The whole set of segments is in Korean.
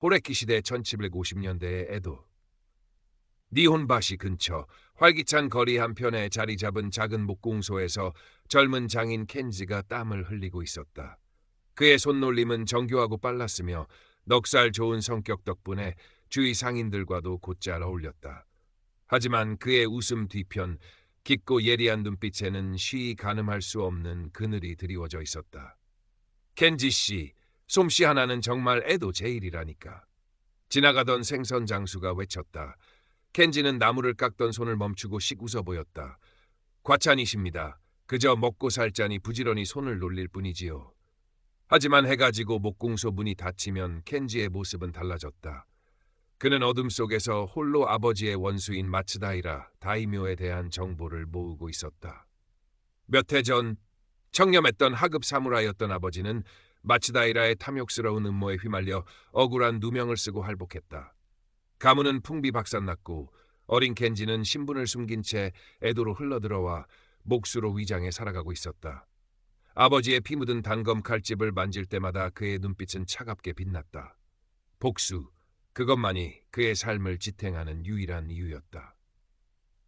호레키 시대 1750년대의 에도. 니혼바시 근처 활기찬 거리 한편에 자리 잡은 작은 목공소에서 젊은 장인 켄지가 땀을 흘리고 있었다. 그의 손놀림은 정교하고 빨랐으며 넉살 좋은 성격 덕분에 주위 상인들과도 곧잘 어울렸다. 하지만 그의 웃음 뒤편 깊고 예리한 눈빛에는 쉬이 가늠할 수 없는 그늘이 드리워져 있었다. 켄지 씨, 솜씨 하나는 정말 애도 제일이라니까. 지나가던 생선 장수가 외쳤다. 켄지는 나무를 깎던 손을 멈추고 씩 웃어 보였다. 과찬이십니다. 그저 먹고 살자니 부지런히 손을 놀릴 뿐이지요. 하지만 해가 지고 목공소 문이 닫히면 켄지의 모습은 달라졌다. 그는 어둠 속에서 홀로 아버지의 원수인 마츠다이라 다이묘에 대한 정보를 모으고 있었다. 몇 해 전 청렴했던 하급 사무라이였던 아버지는 마츠다이라의 탐욕스러운 음모에 휘말려 억울한 누명을 쓰고 할복했다. 가문은 풍비 박산났고 어린 켄지는 신분을 숨긴 채 애도로 흘러들어와 목수로 위장해 살아가고 있었다. 아버지의 피 묻은 단검 칼집을 만질 때마다 그의 눈빛은 차갑게 빛났다. 복수, 그것만이 그의 삶을 지탱하는 유일한 이유였다.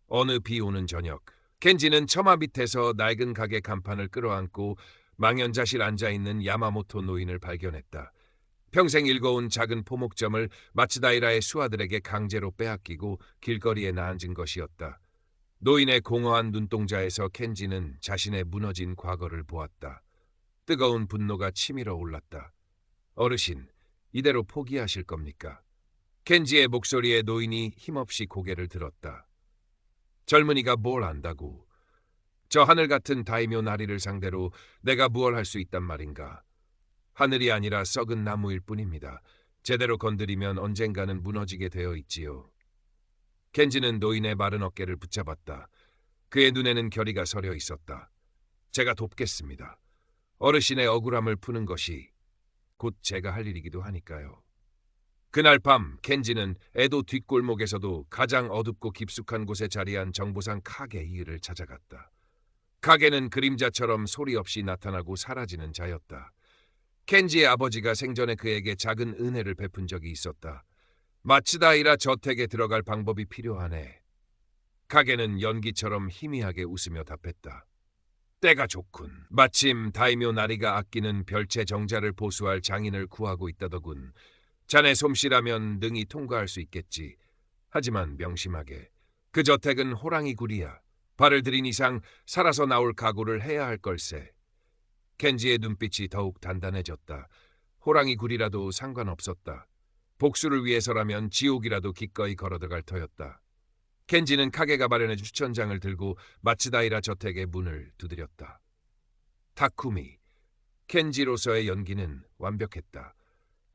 어느 비 오는 저녁, 켄지는 처마 밑에서 낡은 가게 간판을 끌어안고 망연자실 앉아있는 야마모토 노인을 발견했다. 평생 일궈온 작은 포목점을 마츠다이라의 수하들에게 강제로 빼앗기고 길거리에 나앉은 것이었다. 노인의 공허한 눈동자에서 켄지는 자신의 무너진 과거를 보았다. 뜨거운 분노가 치밀어 올랐다. 어르신, 이대로 포기하실 겁니까? 켄지의 목소리에 노인이 힘없이 고개를 들었다. 젊은이가 뭘 안다고. 저 하늘 같은 다이묘 나리를 상대로 내가 무얼 할 수 있단 말인가. 하늘이 아니라 썩은 나무일 뿐입니다. 제대로 건드리면 언젠가는 무너지게 되어 있지요. 켄지는 노인의 마른 어깨를 붙잡았다. 그의 눈에는 결의가 서려 있었다. 제가 돕겠습니다. 어르신의 억울함을 푸는 것이 곧 제가 할 일이기도 하니까요. 그날 밤 켄지는 에도 뒷골목에서도 가장 어둡고 깊숙한 곳에 자리한 정보상 카게 이을을 찾아갔다. 카게는 그림자처럼 소리 없이 나타나고 사라지는 자였다. 켄지의 아버지가 생전에 그에게 작은 은혜를 베푼 적이 있었다. 마치다이라 저택에 들어갈 방법이 필요하네. 카게는 연기처럼 희미하게 웃으며 답했다. 때가 좋군. 마침 다이묘 나리가 아끼는 별채 정자를 보수할 장인을 구하고 있다더군. 자네 솜씨라면 능히 통과할 수 있겠지. 하지만 명심하게. 그 저택은 호랑이 굴이야. 발을 들인 이상 살아서 나올 각오를 해야 할 걸세. 켄지의 눈빛이 더욱 단단해졌다. 호랑이 굴이라도 상관없었다. 복수를 위해서라면 지옥이라도 기꺼이 걸어들어갈 터였다. 켄지는 카게가 마련해준 추천장을 들고 마츠다이라 저택의 문을 두드렸다. 타쿠미, 켄지로서의 연기는 완벽했다.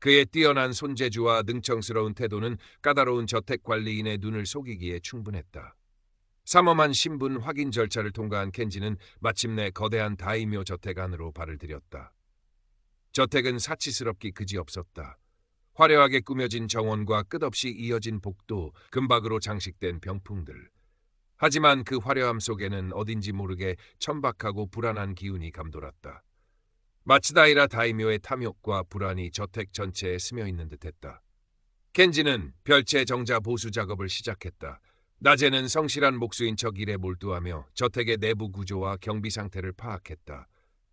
그의 뛰어난 손재주와 능청스러운 태도는 까다로운 저택 관리인의 눈을 속이기에 충분했다. 삼엄한 신분 확인 절차를 통과한 켄지는 마침내 거대한 다이묘 저택 안으로 발을 들였다. 저택은 사치스럽기 그지없었다. 화려하게 꾸며진 정원과 끝없이 이어진 복도, 금박으로 장식된 병풍들. 하지만 그 화려함 속에는 어딘지 모르게 천박하고 불안한 기운이 감돌았다. 마츠다이라 다이묘의 탐욕과 불안이 저택 전체에 스며 있는 듯했다. 켄지는 별채 정자 보수 작업을 시작했다. 낮에는 성실한 목수인 척 일에 몰두하며 저택의 내부 구조와 경비 상태를 파악했다.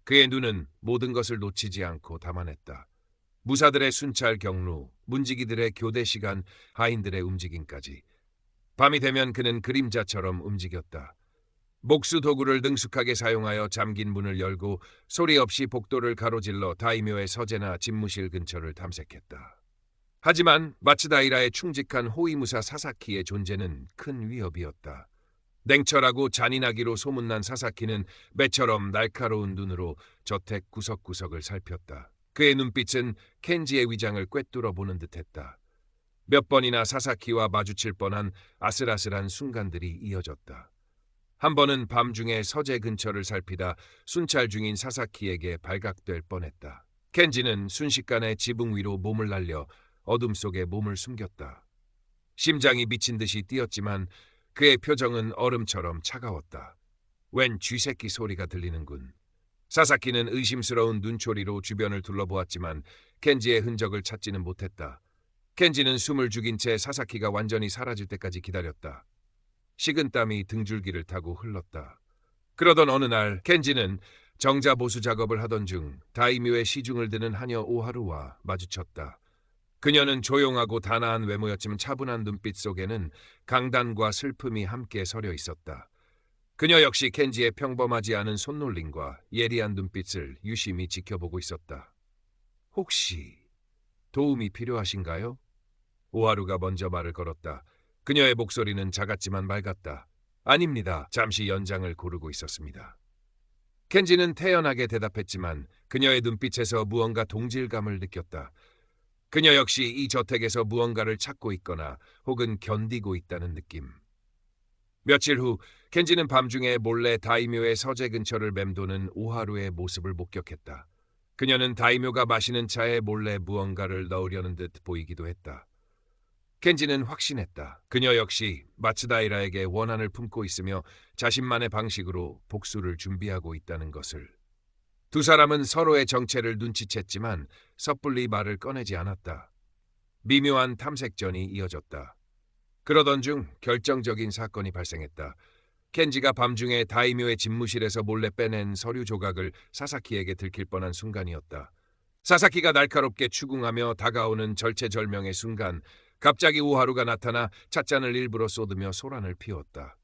그의 눈은 모든 것을 놓치지 않고 담아냈다. 무사들의 순찰 경로, 문지기들의 교대 시간, 하인들의 움직임까지. 밤이 되면 그는 그림자처럼 움직였다. 목수 도구를 능숙하게 사용하여 잠긴 문을 열고 소리 없이 복도를 가로질러 다이묘의 서재나 집무실 근처를 탐색했다. 하지만 마츠다이라의 충직한 호위무사 사사키의 존재는 큰 위협이었다. 냉철하고 잔인하기로 소문난 사사키는 매처럼 날카로운 눈으로 저택 구석구석을 살폈다. 그의 눈빛은 켄지의 위장을 꿰뚫어 보는 듯했다. 몇 번이나 사사키와 마주칠 뻔한 아슬아슬한 순간들이 이어졌다. 한 번은 밤중에 서재 근처를 살피다 순찰 중인 사사키에게 발각될 뻔했다. 켄지는 순식간에 지붕 위로 몸을 날려 어둠 속에 몸을 숨겼다. 심장이 미친 듯이 뛰었지만 그의 표정은 얼음처럼 차가웠다. 웬 쥐새끼 소리가 들리는군. 사사키는 의심스러운 눈초리로 주변을 둘러보았지만 켄지의 흔적을 찾지는 못했다. 켄지는 숨을 죽인 채 사사키가 완전히 사라질 때까지 기다렸다. 식은 땀이 등줄기를 타고 흘렀다. 그러던 어느 날 켄지는 정자 보수 작업을 하던 중 다이묘의 시중을 드는 하녀 오하루와 마주쳤다. 그녀는 조용하고 단아한 외모였지만 차분한 눈빛 속에는 강단과 슬픔이 함께 서려 있었다. 그녀 역시 켄지의 평범하지 않은 손놀림과 예리한 눈빛을 유심히 지켜보고 있었다. 혹시 도움이 필요하신가요? 오하루가 먼저 말을 걸었다. 그녀의 목소리는 작았지만 맑았다. 아닙니다. 잠시 연장을 고르고 있었습니다. 켄지는 태연하게 대답했지만 그녀의 눈빛에서 무언가 동질감을 느꼈다. 그녀 역시 이 저택에서 무언가를 찾고 있거나 혹은 견디고 있다는 느낌. 며칠 후 켄지는 밤중에 몰래 다이묘의 서재 근처를 맴도는 오하루의 모습을 목격했다. 그녀는 다이묘가 마시는 차에 몰래 무언가를 넣으려는 듯 보이기도 했다. 켄지는 확신했다. 그녀 역시 마츠다이라에게 원한을 품고 있으며 자신만의 방식으로 복수를 준비하고 있다는 것을. 두 사람은 서로의 정체를 눈치챘지만 섣불리 말을 꺼내지 않았다. 미묘한 탐색전이 이어졌다. 그러던 중 결정적인 사건이 발생했다. 켄지가 밤중에 다이묘의 집무실에서 몰래 빼낸 서류 조각을 사사키에게 들킬 뻔한 순간이었다. 사사키가 날카롭게 추궁하며 다가오는 절체절명의 순간 갑자기 오하루가 나타나 찻잔을 일부러 쏟으며 소란을 피웠다.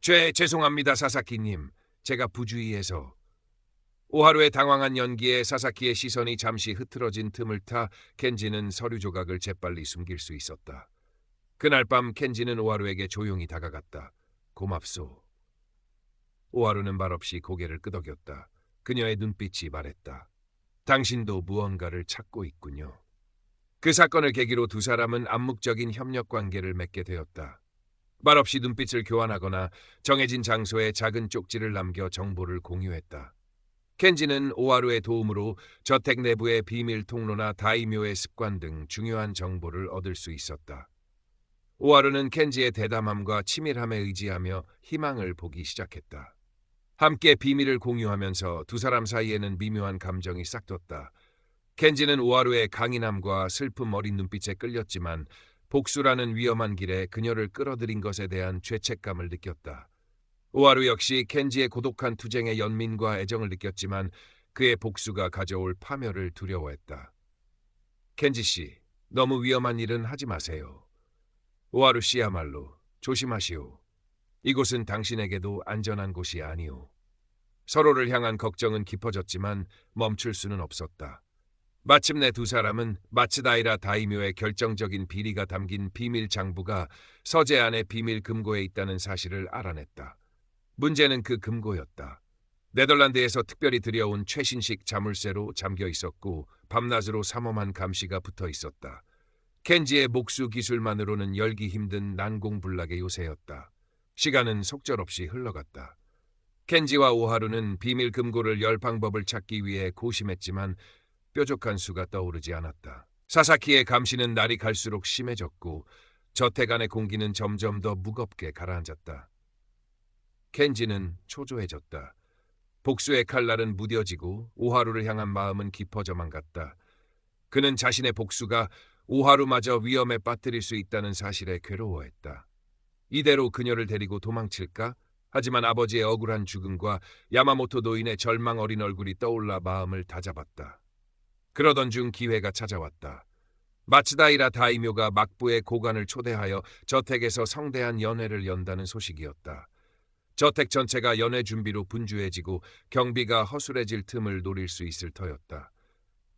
죄 죄송합니다 사사키님. 제가 부주의해서. 오하루의 당황한 연기에 사사키의 시선이 잠시 흐트러진 틈을 타 켄지는 서류 조각을 재빨리 숨길 수 있었다. 그날 밤 켄지는 오하루에게 조용히 다가갔다. 고맙소. 오하루는 말없이 고개를 끄덕였다. 그녀의 눈빛이 말했다. 당신도 무언가를 찾고 있군요. 그 사건을 계기로 두 사람은 암묵적인 협력 관계를 맺게 되었다. 말없이 눈빛을 교환하거나 정해진 장소에 작은 쪽지를 남겨 정보를 공유했다. 켄지는 오하루의 도움으로 저택 내부의 비밀 통로나 다이묘의 습관 등 중요한 정보를 얻을 수 있었다. 오하루는 켄지의 대담함과 치밀함에 의지하며 희망을 보기 시작했다. 함께 비밀을 공유하면서 두 사람 사이에는 미묘한 감정이 싹뒀다. 켄지는 오하루의 강인함과 슬픔 어린 눈빛에 끌렸지만 복수라는 위험한 길에 그녀를 끌어들인 것에 대한 죄책감을 느꼈다. 오하루 역시 켄지의 고독한 투쟁의 연민과 애정을 느꼈지만 그의 복수가 가져올 파멸을 두려워했다. 켄지 씨, 너무 위험한 일은 하지 마세요. 오하루 씨야말로 조심하시오. 이곳은 당신에게도 안전한 곳이 아니오. 서로를 향한 걱정은 깊어졌지만 멈출 수는 없었다. 마침내 두 사람은 마츠다이라 다이묘의 결정적인 비리가 담긴 비밀 장부가 서재 안에 비밀 금고에 있다는 사실을 알아냈다. 문제는 그 금고였다. 네덜란드에서 특별히 들여온 최신식 자물쇠로 잠겨 있었고 밤낮으로 삼엄한 감시가 붙어 있었다. 켄지의 목수 기술만으로는 열기 힘든 난공불락의 요새였다. 시간은 속절없이 흘러갔다. 켄지와 오하루는 비밀 금고를 열 방법을 찾기 위해 고심했지만 뾰족한 수가 떠오르지 않았다. 사사키의 감시는 날이 갈수록 심해졌고 저택 안의 공기는 점점 더 무겁게 가라앉았다. 켄지는 초조해졌다. 복수의 칼날은 무뎌지고 오하루를 향한 마음은 깊어져만 갔다. 그는 자신의 복수가 오하루마저 위험에 빠뜨릴 수 있다는 사실에 괴로워했다. 이대로 그녀를 데리고 도망칠까? 하지만 아버지의 억울한 죽음과 야마모토 노인의 절망 어린 얼굴이 떠올라 마음을 다잡았다. 그러던 중 기회가 찾아왔다. 마츠다이라 다이묘가 막부의 고관을 초대하여 저택에서 성대한 연회를 연다는 소식이었다. 저택 전체가 연회 준비로 분주해지고 경비가 허술해질 틈을 노릴 수 있을 터였다.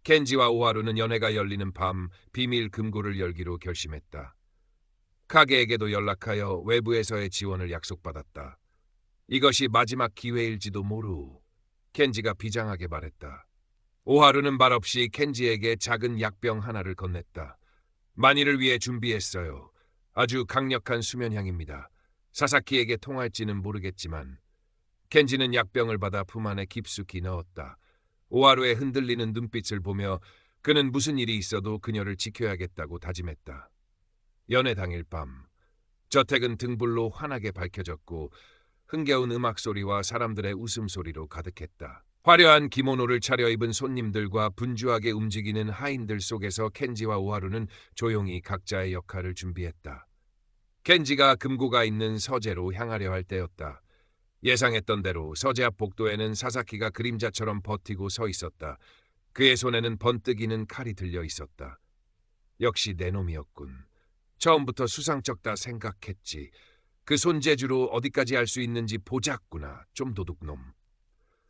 켄지와 오하루는 연회가 열리는 밤 비밀 금고를 열기로 결심했다. 카게에게도 연락하여 외부에서의 지원을 약속받았다. 이것이 마지막 기회일지도 모르. 켄지가 비장하게 말했다. 오하루는 말없이 켄지에게 작은 약병 하나를 건넸다. 만일을 위해 준비했어요. 아주 강력한 수면향입니다. 사사키에게 통할지는 모르겠지만 켄지는 약병을 받아 품 안에 깊숙이 넣었다. 오하루의 흔들리는 눈빛을 보며 그는 무슨 일이 있어도 그녀를 지켜야겠다고 다짐했다. 연애 당일 밤 저택은 등불로 환하게 밝혀졌고 흥겨운 음악 소리와 사람들의 웃음 소리로 가득했다. 화려한 기모노를 차려입은 손님들과 분주하게 움직이는 하인들 속에서 켄지와 오하루는 조용히 각자의 역할을 준비했다. 켄지가 금고가 있는 서재로 향하려 할 때였다. 예상했던 대로 서재 앞 복도에는 사사키가 그림자처럼 버티고 서 있었다. 그의 손에는 번뜩이는 칼이 들려 있었다. 역시 내 놈이었군. 처음부터 수상쩍다 생각했지. 그 손재주로 어디까지 할 수 있는지 보자꾸나. 좀 도둑놈.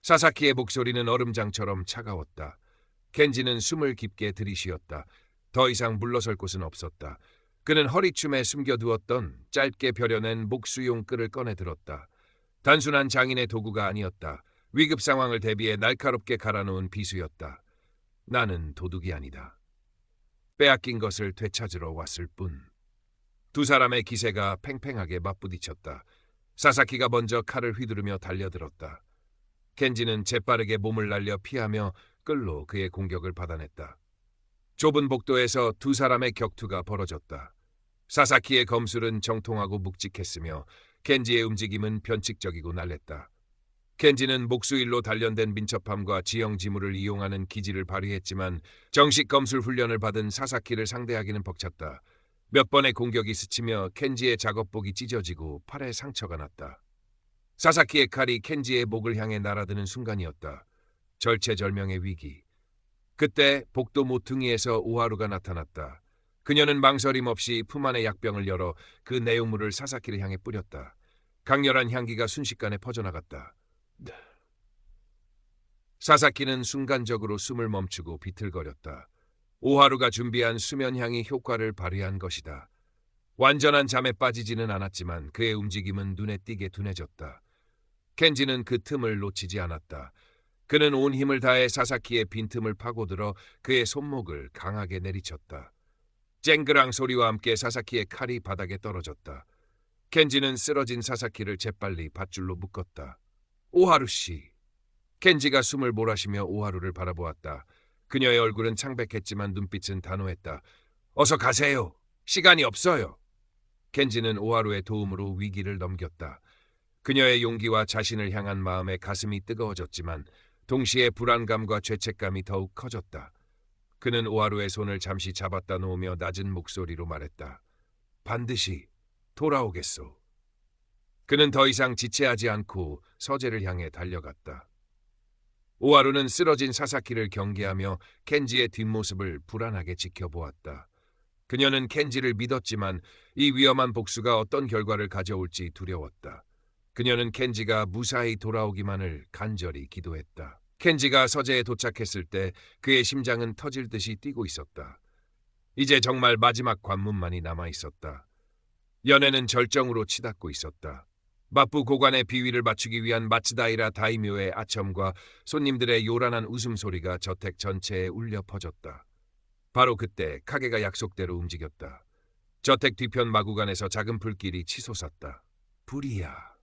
사사키의 목소리는 얼음장처럼 차가웠다. 켄지는 숨을 깊게 들이쉬었다. 더 이상 물러설 곳은 없었다. 그는 허리춤에 숨겨두었던 짧게 벼려낸 목수용 끌을 꺼내 들었다. 단순한 장인의 도구가 아니었다. 위급 상황을 대비해 날카롭게 갈아놓은 비수였다. 나는 도둑이 아니다. 빼앗긴 것을 되찾으러 왔을 뿐. 두 사람의 기세가 팽팽하게 맞부딪혔다. 사사키가 먼저 칼을 휘두르며 달려들었다. 켄지는 재빠르게 몸을 날려 피하며 끌로 그의 공격을 받아냈다. 좁은 복도에서 두 사람의 격투가 벌어졌다. 사사키의 검술은 정통하고 묵직했으며 켄지의 움직임은 변칙적이고 날랬다. 켄지는 목수일로 단련된 민첩함과 지형 지물을 이용하는 기질을 발휘했지만 정식 검술 훈련을 받은 사사키를 상대하기는 벅찼다. 몇 번의 공격이 스치며 켄지의 작업복이 찢어지고 팔에 상처가 났다. 사사키의 칼이 켄지의 목을 향해 날아드는 순간이었다. 절체절명의 위기. 그때 복도 모퉁이에서 오하루가 나타났다. 그녀는 망설임 없이 품 안의 약병을 열어 그 내용물을 사사키를 향해 뿌렸다. 강렬한 향기가 순식간에 퍼져나갔다. 사사키는 순간적으로 숨을 멈추고 비틀거렸다. 오하루가 준비한 수면향이 효과를 발휘한 것이다. 완전한 잠에 빠지지는 않았지만 그의 움직임은 눈에 띄게 둔해졌다. 켄지는 그 틈을 놓치지 않았다. 그는 온 힘을 다해 사사키의 빈틈을 파고들어 그의 손목을 강하게 내리쳤다. 쨍그랑 소리와 함께 사사키의 칼이 바닥에 떨어졌다. 켄지는 쓰러진 사사키를 재빨리 밧줄로 묶었다. 오하루 씨. 켄지가 숨을 몰아쉬며 오하루를 바라보았다. 그녀의 얼굴은 창백했지만 눈빛은 단호했다. 어서 가세요. 시간이 없어요. 켄지는 오하루의 도움으로 위기를 넘겼다. 그녀의 용기와 자신을 향한 마음에 가슴이 뜨거워졌지만 동시에 불안감과 죄책감이 더욱 커졌다. 그는 오하루의 손을 잠시 잡았다 놓으며 낮은 목소리로 말했다. 반드시 돌아오겠소. 그는 더 이상 지체하지 않고 서재를 향해 달려갔다. 오하루는 쓰러진 사사키를 경계하며 켄지의 뒷모습을 불안하게 지켜보았다. 그녀는 켄지를 믿었지만 이 위험한 복수가 어떤 결과를 가져올지 두려웠다. 그녀는 켄지가 무사히 돌아오기만을 간절히 기도했다. 켄지가 서재에 도착했을 때 그의 심장은 터질 듯이 뛰고 있었다. 이제 정말 마지막 관문만이 남아 있었다. 연애는 절정으로 치닫고 있었다. 마부 고관의 비위를 맞추기 위한 마츠다이라 다이묘의 아첨과 손님들의 요란한 웃음소리가 저택 전체에 울려 퍼졌다. 바로 그때 카게가 약속대로 움직였다. 저택 뒤편 마구간에서 작은 불길이 치솟았다. 불이야.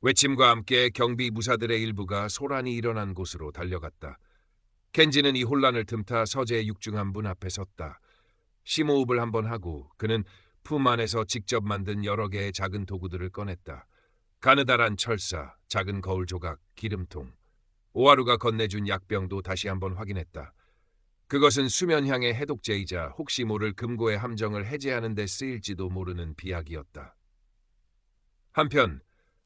외침과 함께 경비 무사들의 일부가 소란이 일어난 곳으로 달려갔다. 켄지는 이 혼란을 틈타 서재 육중한 문 앞에 섰다. 심호흡을 한번 하고 그는 품 안에서 직접 만든 여러 개의 작은 도구들을 꺼냈다. 가느다란 철사, 작은 거울 조각, 기름통. 오하루가 건네준 약병도 다시 한번 확인했다. 그것은 수면향의 해독제이자 혹시 모를 금고의 함정을 해제하는 데 쓰일지도 모르는 비약이었다. 한편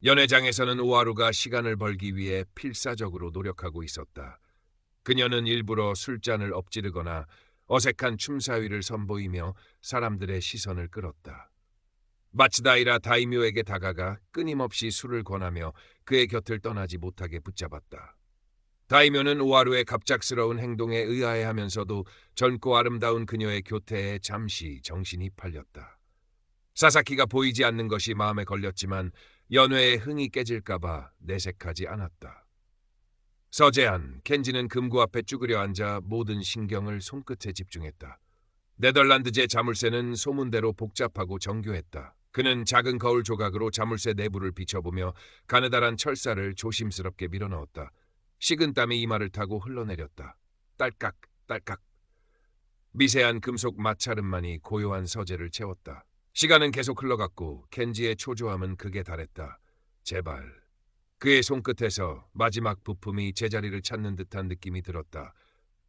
연회장에서는 오하루가 시간을 벌기 위해 필사적으로 노력하고 있었다. 그녀는 일부러 술잔을 엎지르거나 어색한 춤사위를 선보이며 사람들의 시선을 끌었다. 마츠다이라 다이묘에게 다가가 끊임없이 술을 권하며 그의 곁을 떠나지 못하게 붙잡았다. 다이묘는 오하루의 갑작스러운 행동에 의아해하면서도 젊고 아름다운 그녀의 교태에 잠시 정신이 팔렸다. 사사키가 보이지 않는 것이 마음에 걸렸지만 연회의 흥이 깨질까봐 내색하지 않았다. 서재안, 켄지는 금고 앞에 쭈그려 앉아 모든 신경을 손끝에 집중했다. 네덜란드제 자물쇠는 소문대로 복잡하고 정교했다. 그는 작은 거울 조각으로 자물쇠 내부를 비춰보며 가느다란 철사를 조심스럽게 밀어넣었다. 식은 땀이 이마를 타고 흘러내렸다. 딸깍, 딸깍. 미세한 금속 마찰음만이 고요한 서재를 채웠다. 시간은 계속 흘러갔고 켄지의 초조함은 극에 달했다. 제발. 그의 손끝에서 마지막 부품이 제자리를 찾는 듯한 느낌이 들었다.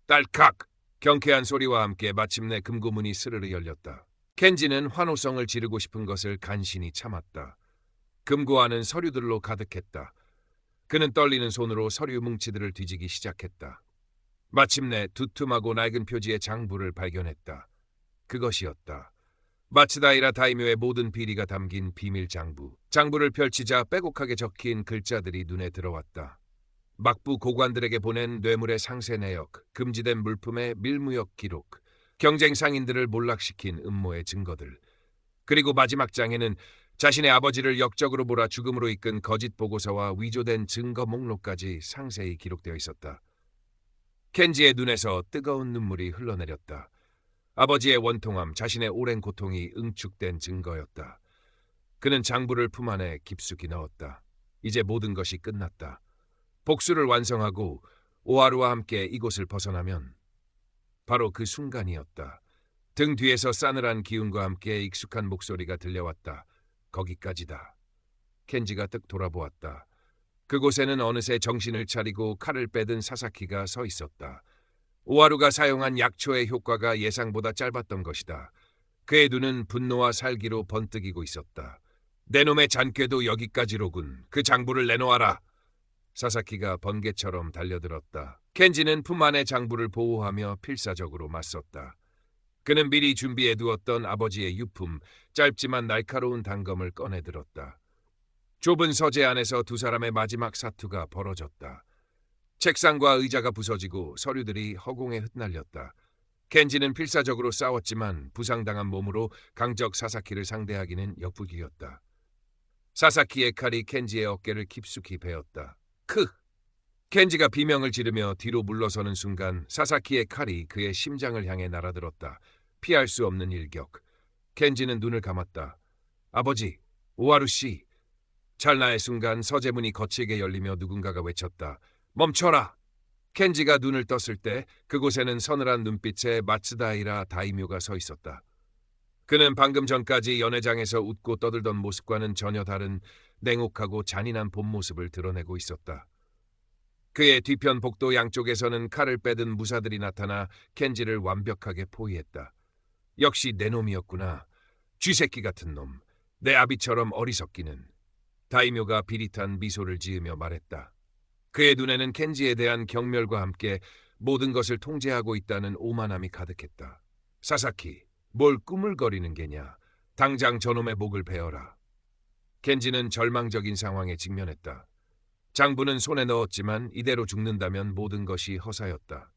딸칵! 경쾌한 소리와 함께 마침내 금고문이 스르르 열렸다. 켄지는 환호성을 지르고 싶은 것을 간신히 참았다. 금고 안은 서류들로 가득했다. 그는 떨리는 손으로 서류 뭉치들을 뒤지기 시작했다. 마침내 두툼하고 낡은 표지의 장부를 발견했다. 그것이었다. 마츠다이라 다이묘의 모든 비리가 담긴 비밀 장부. 장부를 펼치자 빼곡하게 적힌 글자들이 눈에 들어왔다. 막부 고관들에게 보낸 뇌물의 상세 내역, 금지된 물품의 밀무역 기록, 경쟁 상인들을 몰락시킨 음모의 증거들. 그리고 마지막 장에는 자신의 아버지를 역적으로 몰아 죽음으로 이끈 거짓 보고서와 위조된 증거 목록까지 상세히 기록되어 있었다. 켄지의 눈에서 뜨거운 눈물이 흘러내렸다. 아버지의 원통함, 자신의 오랜 고통이 응축된 증거였다. 그는 장부를 품 안에 깊숙이 넣었다. 이제 모든 것이 끝났다. 복수를 완성하고 오하루와 함께 이곳을 벗어나면 바로 그 순간이었다. 등 뒤에서 싸늘한 기운과 함께 익숙한 목소리가 들려왔다. 거기까지다. 켄지가 뜩 돌아보았다. 그곳에는 어느새 정신을 차리고 칼을 빼든 사사키가 서 있었다. 오하루가 사용한 약초의 효과가 예상보다 짧았던 것이다. 그의 눈은 분노와 살기로 번뜩이고 있었다. 내 놈의 잔꾀도 여기까지로군. 그 장부를 내놓아라. 사사키가 번개처럼 달려들었다. 켄지는 품 안의 장부를 보호하며 필사적으로 맞섰다. 그는 미리 준비해 두었던 아버지의 유품, 짧지만 날카로운 단검을 꺼내 들었다. 좁은 서재 안에서 두 사람의 마지막 사투가 벌어졌다. 책상과 의자가 부서지고 서류들이 허공에 흩날렸다. 켄지는 필사적으로 싸웠지만 부상당한 몸으로 강적 사사키를 상대하기는 역부기였다. 사사키의 칼이 켄지의 어깨를 깊숙이 베었다. 크! 켄지가 비명을 지르며 뒤로 물러서는 순간 사사키의 칼이 그의 심장을 향해 날아들었다. 피할 수 없는 일격. 켄지는 눈을 감았다. 아버지, 오하루 씨. 찰나의 순간 서재문이 거칠게 열리며 누군가가 외쳤다. 멈춰라! 켄지가 눈을 떴을 때 그곳에는 서늘한 눈빛에 마츠다이라 다이묘가 서 있었다. 그는 방금 전까지 연회장에서 웃고 떠들던 모습과는 전혀 다른 냉혹하고 잔인한 본 모습을 드러내고 있었다. 그의 뒤편 복도 양쪽에서는 칼을 빼든 무사들이 나타나 켄지를 완벽하게 포위했다. 역시 내 놈이었구나. 쥐새끼 같은 놈. 내 아비처럼 어리석기는. 다이묘가 비릿한 미소를 지으며 말했다. 그의 눈에는 켄지에 대한 경멸과 함께 모든 것을 통제하고 있다는 오만함이 가득했다. 사사키, 뭘 꾸물거리는 게냐. 당장 저놈의 목을 베어라. 켄지는 절망적인 상황에 직면했다. 장부는 손에 넣었지만 이대로 죽는다면 모든 것이 허사였다.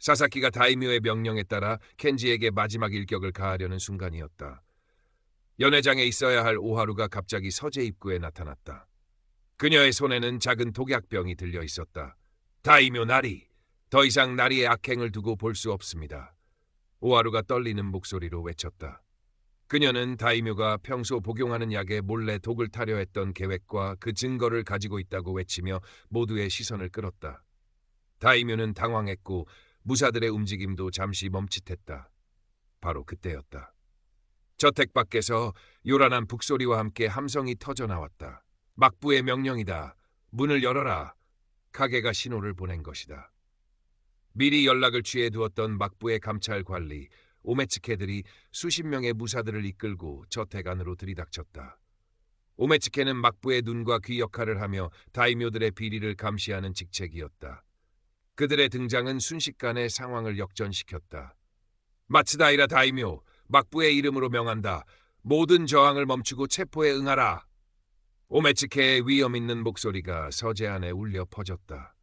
사사키가 다이묘의 명령에 따라 켄지에게 마지막 일격을 가하려는 순간이었다. 연회장에 있어야 할 오하루가 갑자기 서재 입구에 나타났다. 그녀의 손에는 작은 독약병이 들려 있었다. 다이묘 나리, 더 이상 나리의 악행을 두고 볼 수 없습니다. 오하루가 떨리는 목소리로 외쳤다. 그녀는 다이묘가 평소 복용하는 약에 몰래 독을 타려 했던 계획과 그 증거를 가지고 있다고 외치며 모두의 시선을 끌었다. 다이묘는 당황했고 무사들의 움직임도 잠시 멈칫했다. 바로 그때였다. 저택 밖에서 요란한 북소리와 함께 함성이 터져 나왔다. 막부의 명령이다. 문을 열어라. 카게가 신호를 보낸 것이다. 미리 연락을 취해 두었던 막부의 감찰 관리, 오메츠케들이 수십 명의 무사들을 이끌고 저택 안으로 들이닥쳤다. 오메츠케는 막부의 눈과 귀 역할을 하며 다이묘들의 비리를 감시하는 직책이었다. 그들의 등장은 순식간에 상황을 역전시켰다. 마츠다이라 다이묘, 막부의 이름으로 명한다. 모든 저항을 멈추고 체포에 응하라. 오메츠케의 위험 있는 목소리가 서재 안에 울려 퍼졌다.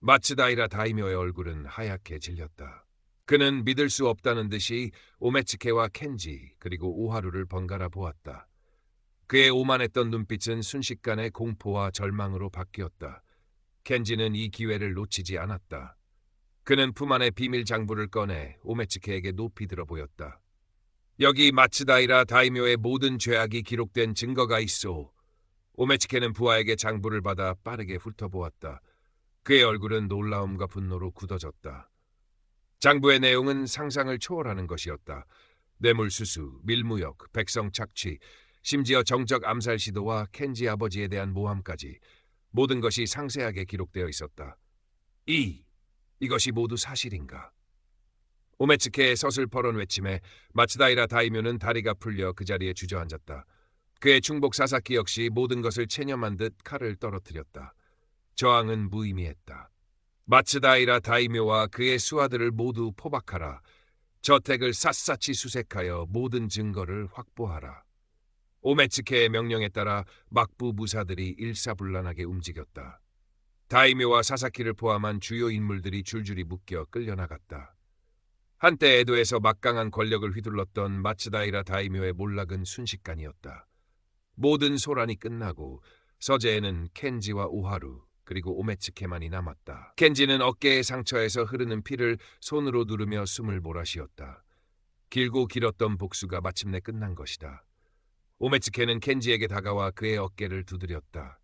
마츠다이라 다이묘의 얼굴은 하얗게 질렸다. 그는 믿을 수 없다는 듯이 오메츠케와 켄지 그리고 오하루를 번갈아 보았다. 그의 오만했던 눈빛은 순식간에 공포와 절망으로 바뀌었다. 켄지는 이 기회를 놓치지 않았다. 그는 품 안에 비밀 장부를 꺼내 오메츠케에게 높이 들어 보였다. 여기 마츠다이라 다이묘의 모든 죄악이 기록된 증거가 있어 오메츠케는 부하에게 장부를 받아 빠르게 훑어보았다. 그의 얼굴은 놀라움과 분노로 굳어졌다. 장부의 내용은 상상을 초월하는 것이었다. 뇌물수수, 밀무역, 백성 착취, 심지어 정적 암살 시도와 켄지 아버지에 대한 모함까지 모든 것이 상세하게 기록되어 있었다. 2. 이것이 모두 사실인가? 오메츠케의 서슬퍼런 외침에 마츠다이라 다이묘는 다리가 풀려 그 자리에 주저앉았다. 그의 충복 사사키 역시 모든 것을 체념한 듯 칼을 떨어뜨렸다. 저항은 무의미했다. 마츠다이라 다이묘와 그의 수하들을 모두 포박하라. 저택을 샅샅이 수색하여 모든 증거를 확보하라. 오메츠케의 명령에 따라 막부 무사들이 일사불란하게 움직였다. 다이묘와 사사키를 포함한 주요 인물들이 줄줄이 묶여 끌려나갔다. 한때 에도에서 막강한 권력을 휘둘렀던 마츠다이라 다이묘의 몰락은 순식간이었다. 모든 소란이 끝나고 서재에는 켄지와 오하루 그리고 오메츠케만이 남았다. 켄지는 어깨의 상처에서 흐르는 피를 손으로 누르며 숨을 몰아쉬었다. 길고 길었던 복수가 마침내 끝난 것이다. 오메츠케는 켄지에게 다가와 그의 어깨를 두드렸다.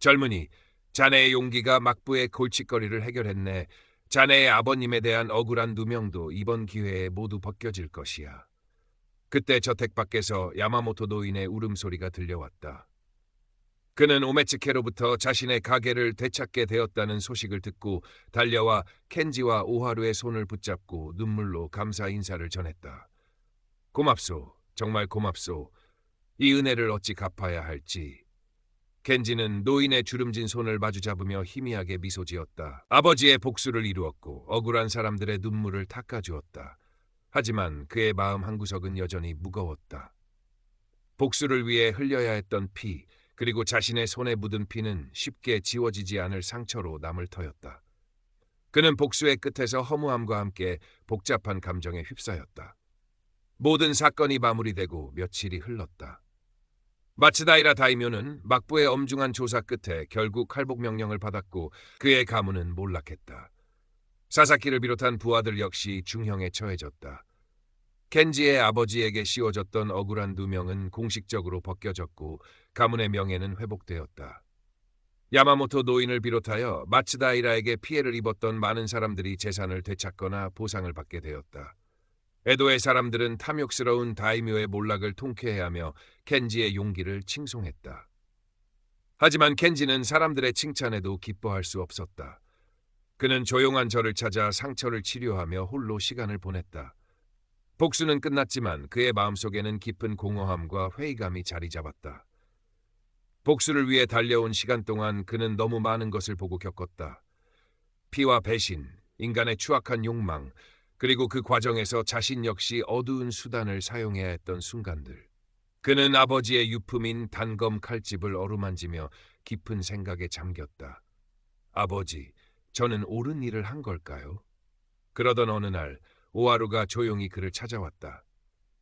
젊은이, 자네의 용기가 막부의 골칫거리를 해결했네. 자네의 아버님에 대한 억울한 누명도 이번 기회에 모두 벗겨질 것이야. 그때 저택 밖에서 야마모토 노인의 울음소리가 들려왔다. 그는 오메츠케로부터 자신의 가게를 되찾게 되었다는 소식을 듣고 달려와 켄지와 오하루의 손을 붙잡고 눈물로 감사 인사를 전했다. 고맙소. 정말 고맙소. 이 은혜를 어찌 갚아야 할지 켄지는 노인의 주름진 손을 마주잡으며 희미하게 미소 지었다. 아버지의 복수를 이루었고 억울한 사람들의 눈물을 닦아주었다. 하지만 그의 마음 한구석은 여전히 무거웠다. 복수를 위해 흘려야 했던 피, 그리고 자신의 손에 묻은 피는 쉽게 지워지지 않을 상처로 남을 터였다. 그는 복수의 끝에서 허무함과 함께 복잡한 감정에 휩싸였다. 모든 사건이 마무리되고 며칠이 흘렀다. 마츠다이라 다이묘는 막부의 엄중한 조사 끝에 결국 할복 명령을 받았고 그의 가문은 몰락했다. 사사키를 비롯한 부하들 역시 중형에 처해졌다. 켄지의 아버지에게 씌워졌던 억울한 누명은 공식적으로 벗겨졌고 가문의 명예는 회복되었다. 야마모토 노인을 비롯하여 마츠다이라에게 피해를 입었던 많은 사람들이 재산을 되찾거나 보상을 받게 되었다. 에도의 사람들은 탐욕스러운 다이묘의 몰락을 통쾌해하며 켄지의 용기를 칭송했다. 하지만 켄지는 사람들의 칭찬에도 기뻐할 수 없었다. 그는 조용한 절을 찾아 상처를 치료하며 홀로 시간을 보냈다. 복수는 끝났지만 그의 마음속에는 깊은 공허함과 회의감이 자리 잡았다. 복수를 위해 달려온 시간 동안 그는 너무 많은 것을 보고 겪었다. 피와 배신, 인간의 추악한 욕망, 그리고 그 과정에서 자신 역시 어두운 수단을 사용해야 했던 순간들. 그는 아버지의 유품인 단검 칼집을 어루만지며 깊은 생각에 잠겼다. 아버지, 저는 옳은 일을 한 걸까요? 그러던 어느 날 오하루가 조용히 그를 찾아왔다.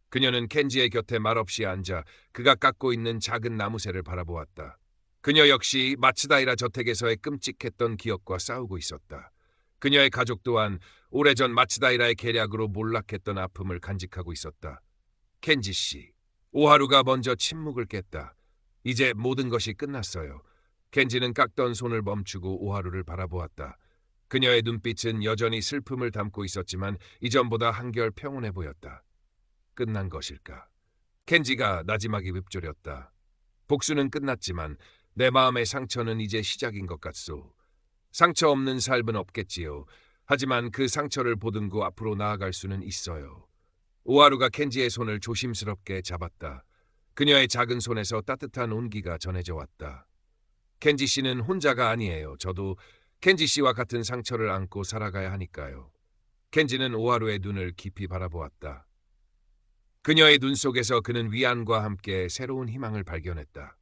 그녀는 켄지의 곁에 말없이 앉아 그가 깎고 있는 작은 나무새를 바라보았다. 그녀 역시 마츠다이라 저택에서의 끔찍했던 기억과 싸우고 있었다. 그녀의 가족 또한 오래전 마츠다이라의 계략으로 몰락했던 아픔을 간직하고 있었다. 켄지 씨, 오하루가 먼저 침묵을 깼다. 이제 모든 것이 끝났어요. 켄지는 깎던 손을 멈추고 오하루를 바라보았다. 그녀의 눈빛은 여전히 슬픔을 담고 있었지만 이전보다 한결 평온해 보였다. 끝난 것일까? 켄지가 나지막이 읊조렸다. 복수는 끝났지만 내 마음의 상처는 이제 시작인 것 같소. 상처 없는 삶은 없겠지요. 하지만 그 상처를 보듬고 앞으로 나아갈 수는 있어요. 오하루가 켄지의 손을 조심스럽게 잡았다. 그녀의 작은 손에서 따뜻한 온기가 전해져 왔다. 켄지 씨는 혼자가 아니에요. 저도 켄지 씨와 같은 상처를 안고 살아가야 하니까요. 켄지는 오하루의 눈을 깊이 바라보았다. 그녀의 눈 속에서 그는 위안과 함께 새로운 희망을 발견했다.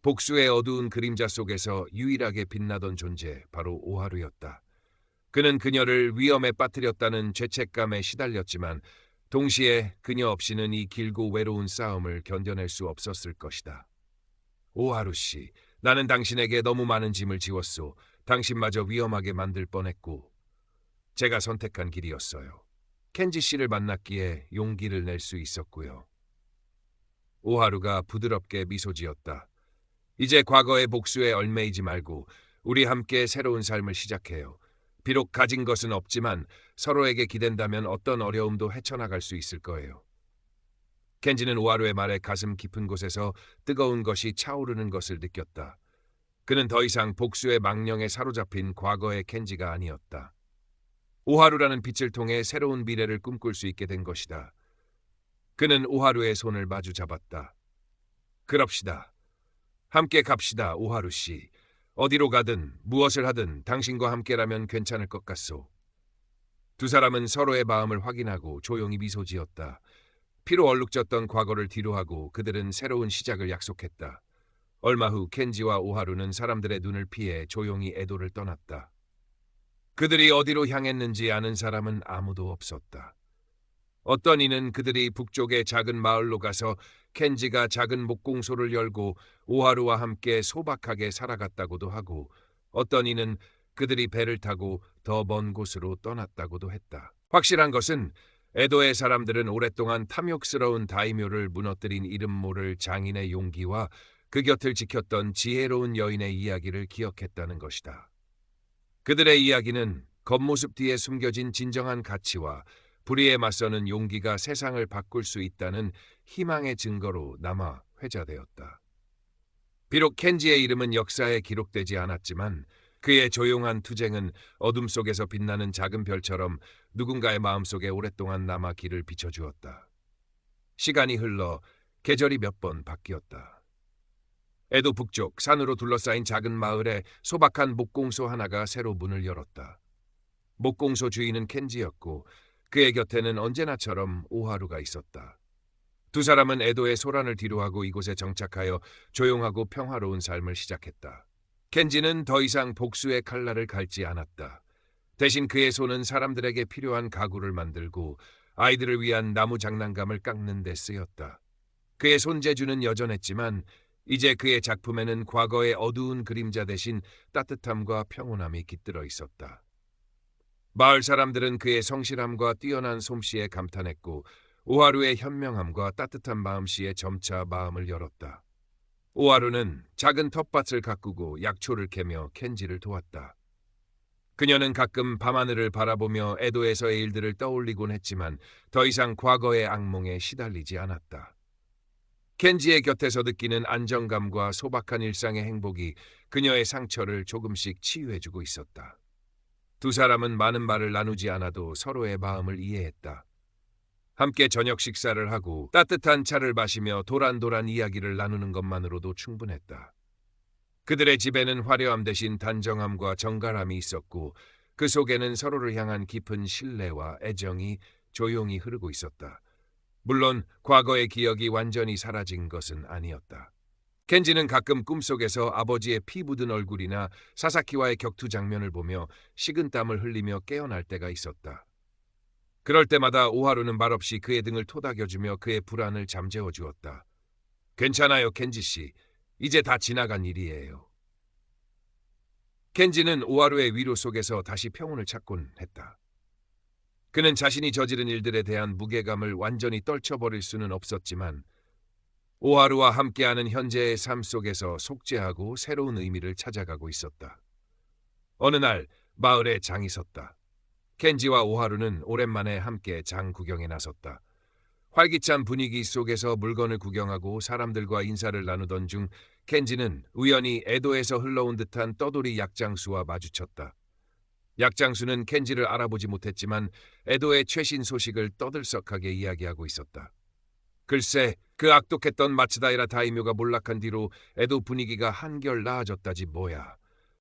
복수의 어두운 그림자 속에서 유일하게 빛나던 존재 바로 오하루였다. 그는 그녀를 위험에 빠뜨렸다는 죄책감에 시달렸지만 동시에 그녀 없이는 이 길고 외로운 싸움을 견뎌낼 수 없었을 것이다. 오하루 씨, 나는 당신에게 너무 많은 짐을 지웠소. 당신마저 위험하게 만들 뻔했고 제가 선택한 길이었어요. 켄지 씨를 만났기에 용기를 낼 수 있었고요. 오하루가 부드럽게 미소 지었다. 이제 과거의 복수에 얼매이지 말고 우리 함께 새로운 삶을 시작해요. 비록 가진 것은 없지만 서로에게 기댄다면 어떤 어려움도 헤쳐나갈 수 있을 거예요. 켄지는 오하루의 말에 가슴 깊은 곳에서 뜨거운 것이 차오르는 것을 느꼈다. 그는 더 이상 복수의 망령에 사로잡힌 과거의 켄지가 아니었다. 오하루라는 빛을 통해 새로운 미래를 꿈꿀 수 있게 된 것이다. 그는 오하루의 손을 마주 잡았다. 그럽시다. 함께 갑시다, 오하루 씨. 어디로 가든 무엇을 하든 당신과 함께라면 괜찮을 것 같소. 두 사람은 서로의 마음을 확인하고 조용히 미소 지었다. 피로 얼룩졌던 과거를 뒤로하고 그들은 새로운 시작을 약속했다. 얼마 후 켄지와 오하루는 사람들의 눈을 피해 조용히 에도를 떠났다. 그들이 어디로 향했는지 아는 사람은 아무도 없었다. 어떤 이는 그들이 북쪽의 작은 마을로 가서 켄지가 작은 목공소를 열고 오하루와 함께 소박하게 살아갔다고도 하고 어떤 이는 그들이 배를 타고 더 먼 곳으로 떠났다고도 했다. 확실한 것은 에도의 사람들은 오랫동안 탐욕스러운 다이묘를 무너뜨린 이름 모를 장인의 용기와 그 곁을 지켰던 지혜로운 여인의 이야기를 기억했다는 것이다. 그들의 이야기는 겉모습 뒤에 숨겨진 진정한 가치와 불의에 맞서는 용기가 세상을 바꿀 수 있다는 희망의 증거로 남아 회자되었다. 비록 켄지의 이름은 역사에 기록되지 않았지만 그의 조용한 투쟁은 어둠 속에서 빛나는 작은 별처럼 누군가의 마음속에 오랫동안 남아 길을 비춰주었다. 시간이 흘러 계절이 몇 번 바뀌었다. 에도 북쪽 산으로 둘러싸인 작은 마을에 소박한 목공소 하나가 새로 문을 열었다. 목공소 주인은 켄지였고 그의 곁에는 언제나처럼 오하루가 있었다. 두 사람은 에도의 소란을 뒤로하고 이곳에 정착하여 조용하고 평화로운 삶을 시작했다. 켄지는 더 이상 복수의 칼날을 갈지 않았다. 대신 그의 손은 사람들에게 필요한 가구를 만들고 아이들을 위한 나무 장난감을 깎는 데 쓰였다. 그의 손재주는 여전했지만 이제 그의 작품에는 과거의 어두운 그림자 대신 따뜻함과 평온함이 깃들어 있었다. 마을 사람들은 그의 성실함과 뛰어난 솜씨에 감탄했고 오하루의 현명함과 따뜻한 마음씨에 점차 마음을 열었다. 오하루는 작은 텃밭을 가꾸고 약초를 캐며 켄지를 도왔다. 그녀는 가끔 밤하늘을 바라보며 에도에서의 일들을 떠올리곤 했지만 더 이상 과거의 악몽에 시달리지 않았다. 켄지의 곁에서 느끼는 안정감과 소박한 일상의 행복이 그녀의 상처를 조금씩 치유해주고 있었다. 두 사람은 많은 말을 나누지 않아도 서로의 마음을 이해했다. 함께 저녁 식사를 하고 따뜻한 차를 마시며 도란도란 이야기를 나누는 것만으로도 충분했다. 그들의 집에는 화려함 대신 단정함과 정갈함이 있었고 그 속에는 서로를 향한 깊은 신뢰와 애정이 조용히 흐르고 있었다. 물론 과거의 기억이 완전히 사라진 것은 아니었다. 켄지는 가끔 꿈속에서 아버지의 피 묻은 얼굴이나 사사키와의 격투 장면을 보며 식은 땀을 흘리며 깨어날 때가 있었다. 그럴 때마다 오하루는 말없이 그의 등을 토닥여주며 그의 불안을 잠재워 주었다. 괜찮아요, 켄지 씨. 이제 다 지나간 일이에요. 켄지는 오하루의 위로 속에서 다시 평온을 찾곤 했다. 그는 자신이 저지른 일들에 대한 무게감을 완전히 떨쳐버릴 수는 없었지만 오하루와 함께하는 현재의 삶 속에서 속죄하고 새로운 의미를 찾아가고 있었다. 어느 날 마을에 장이 섰다. 켄지와 오하루는 오랜만에 함께 장 구경에 나섰다. 활기찬 분위기 속에서 물건을 구경하고 사람들과 인사를 나누던 중 켄지는 우연히 에도에서 흘러온 듯한 떠돌이 약장수와 마주쳤다. 약장수는 켄지를 알아보지 못했지만 에도의 최신 소식을 떠들썩하게 이야기하고 있었다. 글쎄, 그 악독했던 마츠다이라 다이묘가 몰락한 뒤로 에도 분위기가 한결 나아졌다지 뭐야.